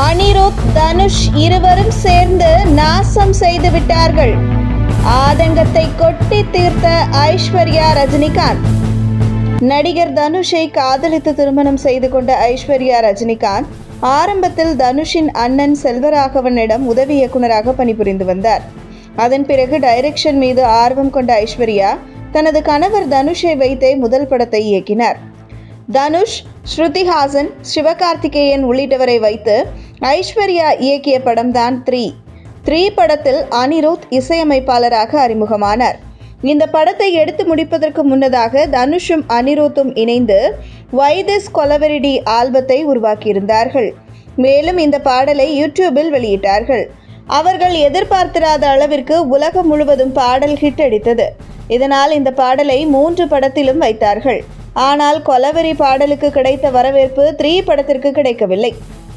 அனிருத் தனுஷ் இருவரும் சேர்ந்து நாசம் செய்து விட்டார்கள். ஆதங்கத்தை கொட்டி தீர்த்த ஐஸ்வர்யா ரஜினிகாந்த். நடிகர் தனுஷை காதலித்து திருமணம் செய்து கொண்ட ஐஸ்வர்யா ரஜினிகாந்த் ஆரம்பத்தில் தனுஷின் அண்ணன் செல்வராகவனிடம் உதவி இயக்குனராக பணிபுரிந்து வந்தார். அதன் பிறகு டைரக்ஷன் மீது ஆர்வம் கொண்ட ஐஸ்வர்யா தனது கணவர் தனுஷை வைத்தே முதல் படத்தை இயக்கினார். தனுஷ் ஸ்ருதிஹாசன் சிவகார்த்திகேயன் உள்ளிட்டவரை வைத்து ஐஸ்வர்யா இயக்கிய படம்தான் த்ரீ. த்ரீ படத்தில் அனிருத் இசையமைப்பாளராக அறிமுகமானார். இந்த படத்தை எடுத்து முடிப்பதற்கு முன்னதாக தனுஷும் அனிருத்தும் இணைந்து வைதிஸ் கொலவெரிடி ஆல்பத்தை உருவாக்கியிருந்தார்கள். மேலும் இந்த பாடலை யூடியூபில் வெளியிட்டார்கள். அவர்கள் எதிர்பார்த்திராத அளவிற்கு உலகம் முழுவதும் பாடல் ஹிட் அடித்தது. இதனால் இந்த பாடலை மூன்று படத்திலும் வைத்தார்கள். ஆனால் கொலவெறி பாடலுக்கு கிடைத்த வரவேற்பு த்ரீ படத்திற்கு கிடைக்கவில்லை.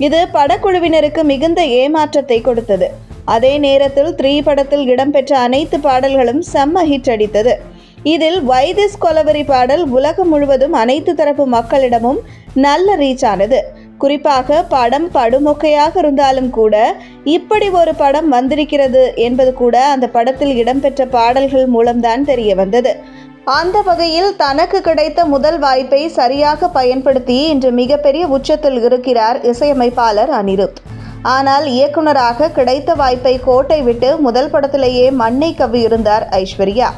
இது படக்குழுவினருக்கு மிகுந்த ஏமாற்றத்தை கொடுத்தது. அதே நேரத்தில் த்ரீ படத்தில் இடம்பெற்ற அனைத்து பாடல்களும் செம்ம ஹிட் அடித்தது. இதில் வைதிஸ் கொலவரி பாடல் உலகம் முழுவதும் அனைத்து தரப்பு மக்களிடமும் நல்ல ரீச் ஆனது. குறிப்பாக படம் படுமொக்கையாக இருந்தாலும் கூட இப்படி ஒரு படம் வந்திருக்கிறது என்பது கூட அந்த படத்தில் இடம்பெற்ற பாடல்கள் மூலம்தான் தெரிய வந்தது. அந்த வகையில் தனக்கு கிடைத்த முதல் வாய்ப்பை சரியாக பயன்படுத்தி இன்று மிகப்பெரிய உச்சத்தில் இருக்கிறார் இசையமைப்பாளர் அனிருத். ஆனால் இயக்குனராக கிடைத்த வாய்ப்பை கோட்டை விட்டு முதல் படத்திலேயே மண்ணை கவ்வி இருந்தார் ஐஸ்வர்யா.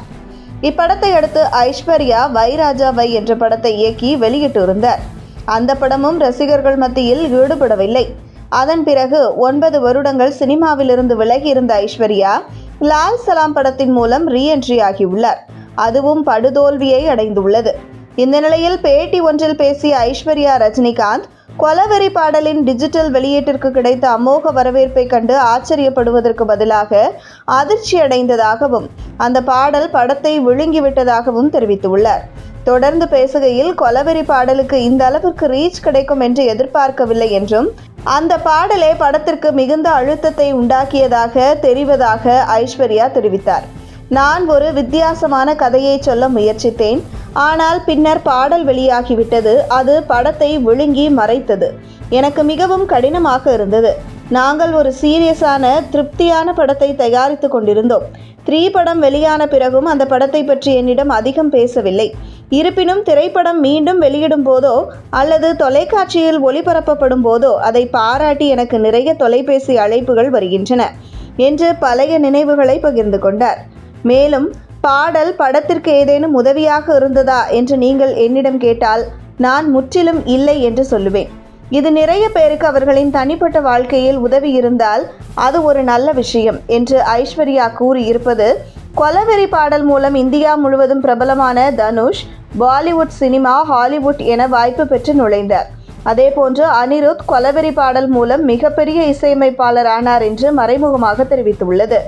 இப்படத்தை அடுத்து ஐஸ்வர்யா வைராஜாவை என்ற படத்தை இயக்கி வெளியிட்டு இருந்தார் அந்த படமும் ரசிகர்கள் மத்தியில் ஈடுபடவில்லை. அதன் பிறகு ஒன்பது வருடங்கள் சினிமாவிலிருந்து விலகி இருந்த ஐஸ்வர்யா லால் சலாம் படத்தின் மூலம் ரீஎன்ட்ரி ஆகியுள்ளார். அதுவும் படுதோல்வியை அடைந்துள்ளது. இந்த நிலையில் பேட்டி ஒன்றில் பேசிய ஐஸ்வர்யா ரஜினிகாந்த் கொலவெறி பாடலின் டிஜிட்டல் வெளியீட்டிற்கு கிடைத்த அமோக வரவேற்பை கண்டு ஆச்சரியப்படுவதற்கு பதிலாக அதிர்ச்சி அடைந்ததாகவும் அந்த பாடல் படத்தை விழுங்கிவிட்டதாகவும் தெரிவித்துள்ளார். தொடர்ந்து பேசுகையில் கொலவெறி பாடலுக்கு இந்த அளவிற்கு ரீச் கிடைக்கும் என்று எதிர்பார்க்கவில்லை என்றும் அந்த பாடலே படத்திற்கு மிகுந்த அழுத்தத்தை உண்டாக்கியதாக தெரிவதாக ஐஸ்வர்யா தெரிவித்தார். நான் ஒரு வித்தியாசமான கதையை சொல்ல முயற்சித்தேன். ஆனால் பின்னர் பாடல் வெளியாகிவிட்டது. அது படத்தை விழுங்கி மறைத்தது. எனக்கு மிகவும் கடினமாக இருந்தது. நாங்கள் ஒரு சீரியஸான திருப்தியான படத்தை தயாரித்து கொண்டிருந்தோம். த்ரீ படம் வெளியான பிறகும் அந்த படத்தை பற்றி என்னிடம் அதிகம் பேசவில்லை. இருப்பினும் திரைப்படம் மீண்டும் வெளியிடும் போதோ அல்லது தொலைக்காட்சியில் ஒளிபரப்பப்படும் போதோ அதை பாராட்டி எனக்கு நிறைய தொலைபேசி அழைப்புகள் வருகின்றன என்று பழைய நினைவுகளை பகிர்ந்து கொண்டார். மேலும் பாடல் படத்திற்கு ஏதேனும் உதவியாக இருந்ததா என்று நீங்கள் என்னிடம் கேட்டால் நான் முற்றிலும் இல்லை என்று சொல்லுவேன். இது நிறைய பேருக்கு அவர்களின் தனிப்பட்ட வாழ்க்கையில் உதவி இருந்தால் அது ஒரு நல்ல விஷயம் என்று ஐஸ்வர்யா கூறியிருப்பது கொலவெறி பாடல் மூலம் இந்தியா முழுவதும் பிரபலமான தனுஷ் பாலிவுட் சினிமா ஹாலிவுட் என வாய்ப்பு பெற்று நுழைந்தார். அதேபோன்று அனிருத் கொலவெறி பாடல் மூலம் மிகப்பெரிய இசையமைப்பாளர் ஆனார் என்று மறைமுகமாக தெரிவித்துள்ளது.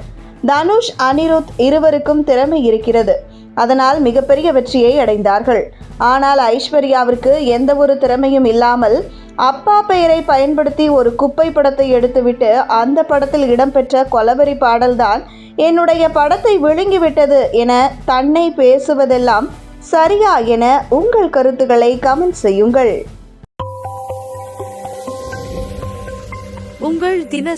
தனுஷ் அனிருத் இருவருக்கும் திறமை இருக்கிறது. அதனால் மிகப்பெரிய வெற்றியை அடைந்தார்கள். ஆனால் ஐஸ்வர்யாவிற்கு எந்த ஒரு திறமையும் இல்லாமல் அப்பா பெயரை பயன்படுத்தி ஒரு குப்பை படத்தை எடுத்துவிட்டு அந்த படத்தில் இடம்பெற்ற கொலவரி பாடல்தான் என்னுடைய படத்தை விழுங்கிவிட்டது என தன்னை பேசுவதெல்லாம் சரியா என உங்கள் கருத்துக்களை கமெண்ட் செய்யுங்கள். உங்கள் தின